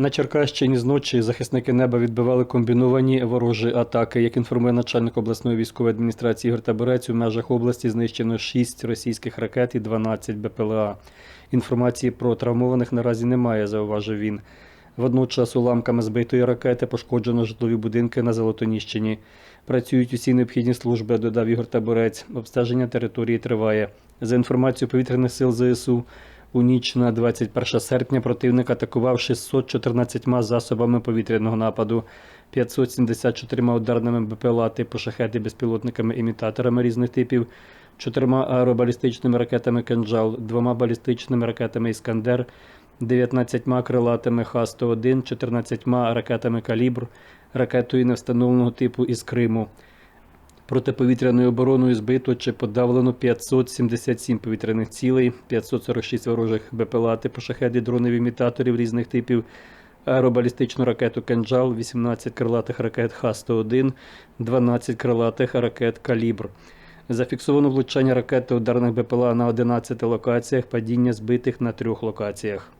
На Черкащині зночі захисники неба відбивали комбіновані ворожі атаки. Як інформує начальник обласної військової адміністрації Ігор Таборець, у межах області знищено 6 російських ракет і 12 БПЛА. Інформації про травмованих наразі немає, зауважив він. Водночас уламками збитої ракети пошкоджено житлові будинки на Золотоніщині. Працюють усі необхідні служби, додав Ігор Таборець. Обстеження території триває. За інформацією повітряних сил ЗСУ, у ніч на 21 серпня противник атакував 614 засобами повітряного нападу, 574 ударними БПЛА типу шахеди безпілотниками-імітаторами різних типів, чотирма аеробалістичними ракетами «Кинджал», двома балістичними ракетами «Іскандер», 19 крилатими Х-101, 14 ракетами «Калібр», ракетою невстановленого типу із Криму. Протиповітряною обороною збито чи подавлено 577 повітряних цілей, 546 ворожих БПЛА типу шахеди дронів імітаторів різних типів, аеробалістичну ракету «Кинджал», 18 крилатих ракет Х-101, 12 крилатих ракет «Калібр». Зафіксовано влучання ракети ударних БПЛА на 11 локаціях, падіння збитих на трьох локаціях.